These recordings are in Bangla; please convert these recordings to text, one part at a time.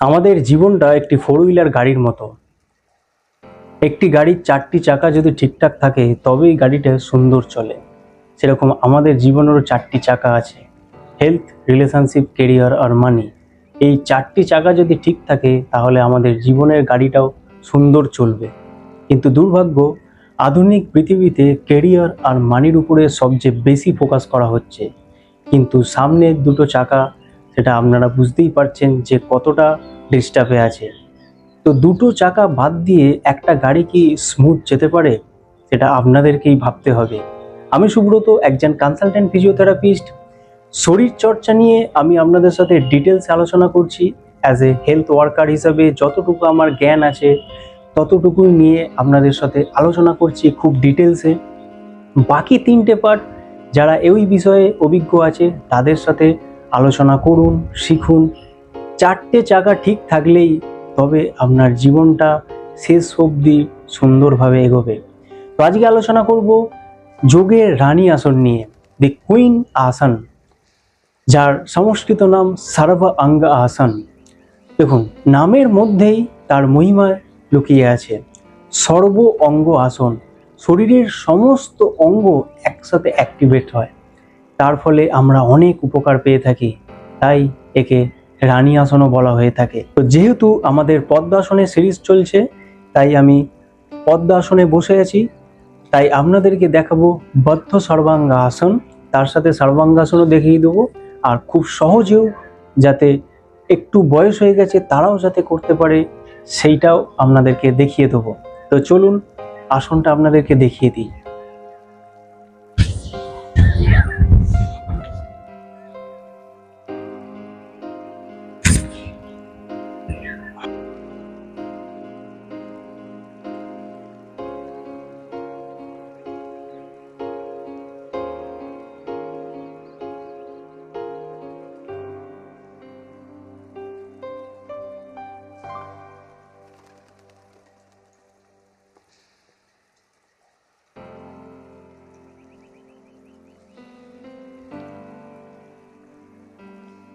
আমাদের জীবনটা একটি ফোর হুইলার গাড়ির মতো। একটি গাড়ির চারটি চাকা যদি ঠিকঠাক থাকে, তবেই গাড়িটা সুন্দর চলে। সেরকম আমাদের জীবনেরও চারটি চাকা আছে। হেলথ রিলেশনশিপ কেরিয়ার আর মানি এই চারটি চাকা যদি ঠিক থাকে, তাহলে আমাদের জীবনের গাড়িটাও সুন্দর চলবে। কিন্তু দুর্ভাগ্য, আধুনিক পৃথিবীতে কেরিয়ার আর মানির উপরে সবচেয়ে বেশি ফোকাস করা হচ্ছে। কিন্তু সামনের দুটো চাকা সেটা আপনারা বুঝতেই পারছেন যে কতটা ডিস্টার্বে আছে। তো দুটো চাকা বাদ দিয়ে একটা গাড়ি কি স্মুথ যেতে পারে? সেটা আপনাদেরকেই ভাবতে হবে। আমি সুব্রত, একজন কনসালটেন্ট ফিজিওথেরাপিস্ট শরীর চর্চা নিয়ে আমি আপনাদের সাথে ডিটেলস আলোচনা করছি। অ্যাজ এ হেলথ ওয়ার্কার হিসাবে যতটুকু আমার জ্ঞান আছে, ততটুকুই নিয়ে আপনাদের সাথে আলোচনা করছি খুব ডিটেলসে বাকি তিনটে পার্ট যারা এই বিষয়ে অভিজ্ঞ আছে, তাদের সাথে আলোচনা করুন, শিখুন। চারটে চাকা ঠিক থাকলেই তবে আপনার জীবনটা শেষ অবধি সুন্দরভাবে এগোবে। তো আজকে আলোচনা করব যোগের রানী আসন নিয়ে দি কুইন আসন, যার সংস্কৃত নাম সার্ব অঙ্গ আসন। দেখুন, নামের মধ্যেই তার মহিমা লুকিয়ে আছে। সর্ব অঙ্গ আসন, শরীরের সমস্ত অঙ্গ একসাথে অ্যাক্টিভেট হয়। তার ফলে আমরা অনেক উপকার পেয়ে থাকি, তাই একে রানী আসনও বলা হয়ে থাকে। তো যেহেতু আমাদের পদ্মাসনে সিরিজ চলছে, তাই আমি পদ্মাসনে বসে আছি, তাই আপনাদেরকে দেখাবো বদ্ধ সর্বাঙ্গ আসন। তার সাথে সর্বাঙ্গাসনও দেখিয়ে দেবো, আর খুব সহজেও যাতে একটু বয়স হয়ে গেছে তারাও যাতে করতে পারে, সেইটাও আপনাদেরকে দেখিয়ে দেবো। তো চলুন, আসনটা আপনাদেরকে দেখিয়ে দিই।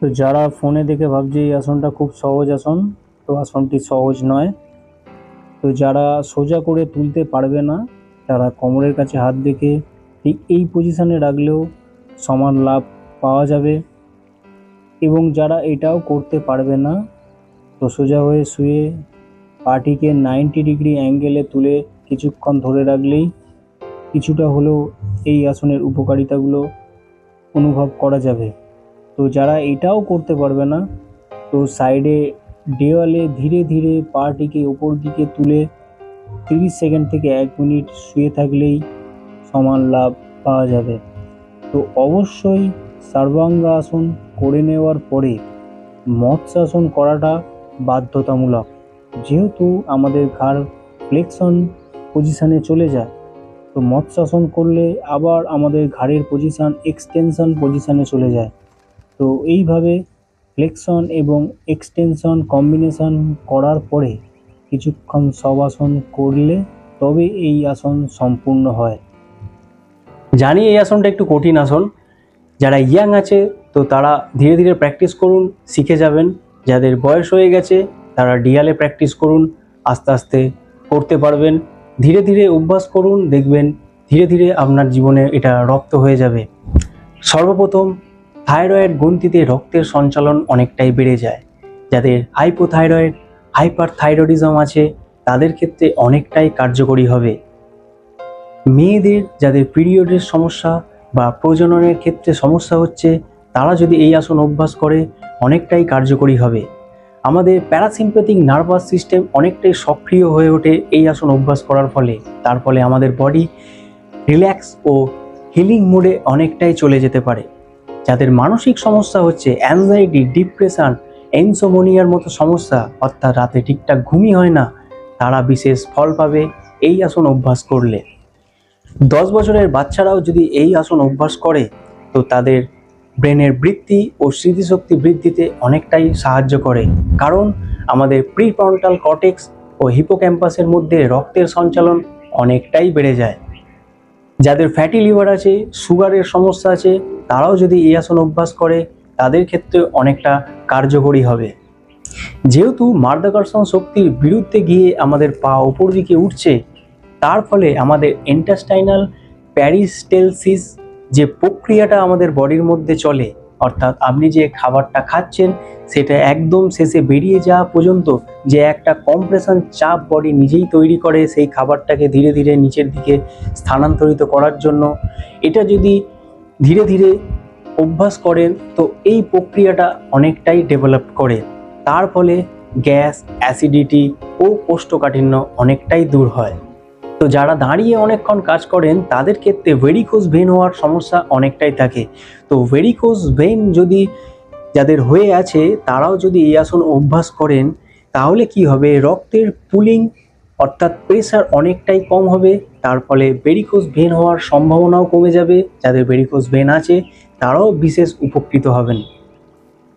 তো যারা ফোনে দেখে ভাবছে এই আসনটা খুব সহজ আসন, তো আসনটি সহজ নয়। তো যারা সোজা করে তুলতে পারবে না তারা কোমরের কাছে হাত রেখে ঠিক এই পজিশানে রাখলেও সমান লাভ পাওয়া যাবে। এবং যারা এটাও করতে পারবে না, তো সোজা হয়ে শুয়ে পাটিকে নাইনটি ডিগ্রি অ্যাঙ্গেলে তুলে কিছুক্ষণ ধরে রাখলেই কিছুটা হলেও এই আসনের উপকারিতাগুলো অনুভব করা যাবে। তো যারা এটাও করতে পারবে না, তো সাইডে দেওয়ালে ধীরে ধীরে পাটিকে ওপর দিকে তুলে তিরিশ সেকেন্ড থেকে এক মিনিট শুয়ে থাকলেই সমান লাভ পাওয়া যাবে। তো অবশ্যই সর্বাঙ্গাসন করে নেওয়ার পরে মৎস্যাসন করাটা বাধ্যতামূলক। যেহেতু আমাদের ঘাড় ফ্লেকশন পজিশানে চলে যায়, তো মৎস্যাসন করলে আবার আমাদের ঘাড়ের পজিশান এক্সটেনশন পজিশানে চলে যায়। তো এইভাবে ফ্লেকশন এবং এক্সটেনশন কম্বিনেশন করার পরে কিছুক্ষণ সব আসন করলে তবে এই আসন সম্পূর্ণ হয়। জানি এই আসনটা একটু কঠিন আসন। যারা ইয়াং আছে, তো তারা ধীরে ধীরে প্র্যাকটিস করুন, শিখে যাবেন। যাদের বয়স হয়ে গেছে, তারা ডিয়ালে প্র্যাকটিস করুন, আস্তে আস্তে করতে পারবেন। ধীরে ধীরে অভ্যাস করুন, দেখবেন ধীরে ধীরে আপনার জীবনে এটা রপ্ত হয়ে যাবে। সর্বপ্রথম থাইরয়েড গ্রন্থিতে রক্তের সঞ্চালন অনেকটাই বেড়ে যায়। যাদের হাইপোথাইরয়েড হাইপার থাইরয়েডিজম আছে, তাদের ক্ষেত্রে অনেকটাই কার্যকরী হবে। মেয়েদের যাদের পিরিয়ডের সমস্যা বা প্রজননের ক্ষেত্রে সমস্যা হচ্ছে, তারা যদি এই আসন অভ্যাস করে, অনেকটাই কার্যকরী হবে। আমাদের প্যারাসিম্প্যাথিক নার্ভাস সিস্টেম অনেকটাই সক্রিয় হয়ে ওঠে এই আসন অভ্যাস করার ফলে। তার ফলে আমাদের বডি রিল্যাক্স ও হিলিং মোডে অনেকটাই চলে যেতে পারে। যাদের মানসিক সমস্যা হচ্ছে অ্যাংজাইটি ডিপ্রেশন এনসোমোনিয়ার মতো সমস্যা, অর্থাৎ রাতে ঠিকঠাক ঘুমই হয় না, তারা বিশেষ ফল পাবে এই আসন অভ্যাস করলে। দশ বছরের বাচ্চারাও যদি এই আসন অভ্যাস করে, তো তাদের ব্রেনের বৃদ্ধি ও স্মৃতিশক্তি বৃদ্ধিতে অনেকটাই সাহায্য করে। কারণ আমাদের প্রিফ্রন্টাল কর্টেক্স ও হিপোক্যাম্পাসের মধ্যে রক্তের সঞ্চালন অনেকটাই বেড়ে যায়। যাদের ফ্যাটি লিভার আছে সুগারের সমস্যা আছে, তারাও যদি এই আসন অভ্যাস করে, তাদের ক্ষেত্রে অনেকটা কার্যকরী হবে। যেহেতু মার্দাকর্ষণ শক্তির বিরুদ্ধে গিয়ে আমাদের পা ওপর দিকে উঠছে, তার ফলে আমাদের এন্টাস্টাইনাল প্যারিস্টেলসিস যে প্রক্রিয়াটা আমাদের বডির মধ্যে চলে অর্থাৎ আপনি যে খাবারটা খাচ্ছেন, সেটা একদম শেষে বেরিয়ে যাওয়া পর্যন্ত যে একটা কম্প্রেশন চাপ বডি নিজেই তৈরি করে সেই খাবারটাকে ধীরে ধীরে নিচের দিকে স্থানান্তরিত করার জন্য। এটা যদি ধীরে ধীরে অভ্যাস করেন, তো এই প্রক্রিয়াটা অনেকটাই ডেভেলপ করে। তার ফলে গ্যাস অ্যাসিডিটি ও কোষ্ঠকাঠিন্য অনেকটাই দূর হয়। তো যারা দাঁড়িয়ে অনেকক্ষণ কাজ করেন, তাদের ক্ষেত্রে ভেরিকোজ ভেন হওয়ার সমস্যা অনেকটাই থাকে। তো ভেরিকোজ ভেন যদি যাদের হয়ে আছে, তারাও যদি এই আসন অভ্যাস করেন, তাহলে কি হবে? রক্তের পুলিং অর্থাৎ প্রেশার অনেকটাই কম হবে, তার ফলে ভেরিকোজ ভেন হওয়ার সম্ভাবনাও কমে যাবে। যাদের ভেরিকোজ ভেন আছে, তারাও বিশেষ উপকৃত হবেন।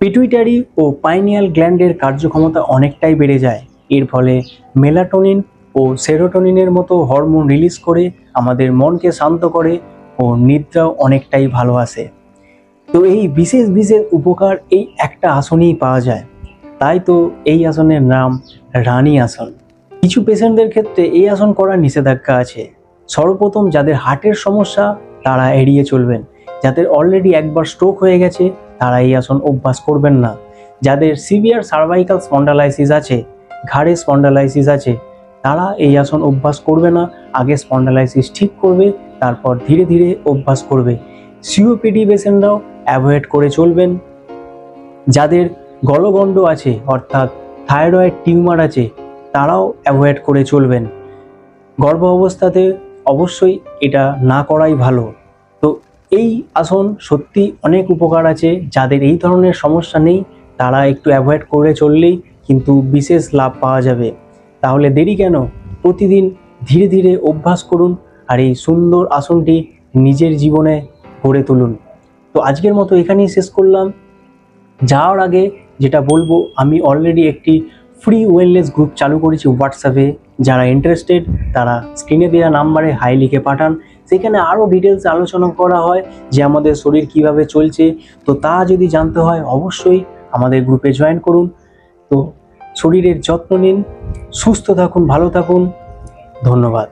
পিটুইটারি ও পাইনিয়াল গ্ল্যান্ডের কার্যক্ষমতা অনেকটাই বেড়ে যায়। এর ফলে মেলাটোনিন ও সেরোটোনিনের মতো হরমোন রিলিজ করে আমাদের মনকে শান্ত করে ও নিদ্রাও অনেকটাই ভালো আসে। তো এই বিশেষ বিশেষ উপকার এই একটা আসনেই পাওয়া যায়। তাই তো এই আসনের নাম রানী আসন। কিছু পেশেন্টদের ক্ষেত্রে এই আসন করার নিষেধাজ্ঞা আছে। সর্বপ্রথম যাদের হার্টের সমস্যা, তারা এড়িয়ে চলবেন। যাদের অলরেডি একবার স্ট্রোক হয়ে গেছে, তারা এই আসন অভ্যাস করবেন না। যাদের সিভিয়ার সার্ভাইকাল স্পন্ডালাইসিস আছে, ঘাড়ে স্পন্ডালাইসিস আছে তারা এই আসন অভ্যাস করবে না, আগে স্পন্ডালাইসিস ঠিক করবে, তারপর ধীরে ধীরে অভ্যাস করবে। সিওপিডি পেশেন্টরাও অ্যাভয়েড করে চলবেন। যাদের গলগণ্ড আছে, অর্থাৎ থাইরয়েড টিউমার আছে, তারাও অ্যাভয়েড করে চলবেন। গর্ভ অবস্থাতে অবশ্যই এটা না করাই ভালো। তো এই আসন সত্যি অনেক উপকার আছে, যাদের এই ধরনের সমস্যা নেই, তারা একটু অ্যাভয়েড করে চললেই কিন্তু বিশেষ লাভ পাওয়া যাবে। তাহলে দেরি কেন? প্রতিদিন ধীরে ধীরে অভ্যাস করুন আর এই সুন্দর আসনটি নিজের জীবনে গড়ে তুলুন। তো আজকের মতো এখানেই শেষ করলাম। যাওয়ার আগে যেটা বলব, আমি অলরেডি একটি ফ্রি ওয়েলনেস গ্রুপ চালু করেছি হোয়াটসঅ্যাপে যারা ইন্টারেস্টেড তারা স্ক্রিনে দেওয়া নাম্বারে হাই লিখে পাঠান। সেখানে আরও ডিটেলস আলোচনা করা হয় যে আমাদের শরীর কীভাবে চলছে। তো তা যদি জানতে হয়, অবশ্যই আমাদের গ্রুপে জয়েন করুন। তো শরীরের যত্ন নিন সুস্থ থাকুন ভালো থাকুন। ধন্যবাদ।